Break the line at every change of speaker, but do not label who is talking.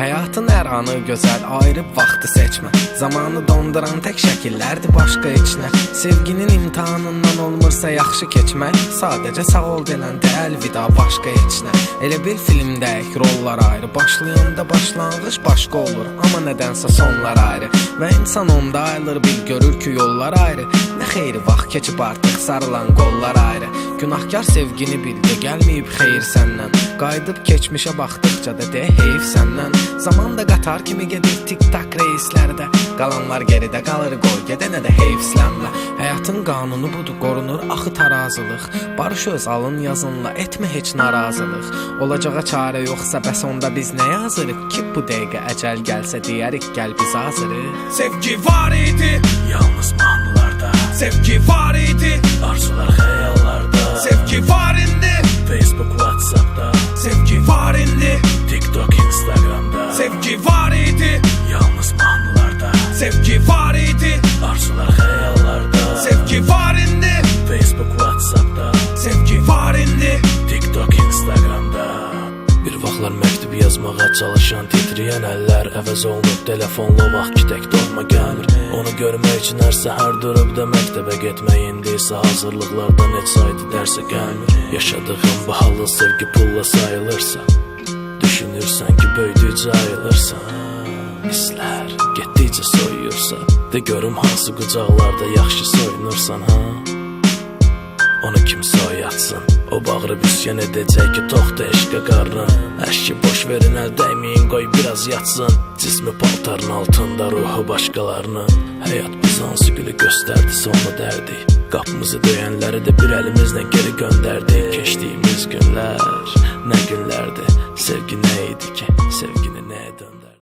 anı gözəl ayırıb vaxtı seçmə Zamanı donduran tək şəkillərdir başqa heç nə Sevginin imtahanından olmursa yaxşı keçmək Sadəcə sağ ol denəndə əlvida başqa heç nə Elə bir filmdəyik rollar ayrı Başlayanda başlanğıc başqa olur. Amma nədənsə sonlar ayrı. Və insan onda ayılır bil görür ki yollar ayrı. Nə xeyri vaxt keçib artıq sarılan qollar ayrı Günahkar sevgini bildi gəlməyib xeyir səndən. Qayıdıb keçmişə baxdıqca da de heyf səndən. Zaman da qatar kimi gedir tik-tak reislərdə. Qalanlar geridə qalır qoy gedənə də heyfslənmə Həyatın qanunu budur qorunur axı tarazılıq. Barış öz alın yazınla etmə heç narazılıq. Olacağa çarə yoxsa bəs onda biz nə yazırıq? Ki bu dəqiqə əcəl gəlsə deyərik gəl biz hazırıq.
Sevgi var idi
Yalnız mahnılarda.
Sevgi var idi
Arzular hayallarda
indi
TikTok Instagram'da.
Sevgi var idi.
Yalnız mahnılarda
Sevgi var idi.
Arzular hayallarda.
Sevgi var indi.
Facebook Whatsapp'ta.
Sevgi var indi.
TikTok Instagram'da. Bir vaxtlar məktub yazmağa çalışan titrəyən əllər əvəz olunub telefonla vaxt tək doğma gəlmir Onu görmək üçün hər səhər durub da məktəbə getmək indi isə hazırlıqlardan heç saydı dərsə gəlmir Yaşadığım bu halın sevgi pulla sayılırsa Düşünürsən ki böyüdükcə ayılırsan Hisslər getdikcə soyuyursa De görüm hansı qucaqlarda yaxşı soyunursan ha? Onu kim soyatsın? O bağırıb üsyan edəcək ki toxda eşqə qarnın Əşki boş verin əl dəyməyin qoy biraz yatsın. Cismi paltarın altında ruhu başqalarının Həyat bizə hansı gülü göstərdi sonu dərdi Qapımızı döyənləri də bir əlimizlə geri göndərdi Keçdiyimiz günlər nə günlərdi Sevgi nə idi ki? Sevgi nə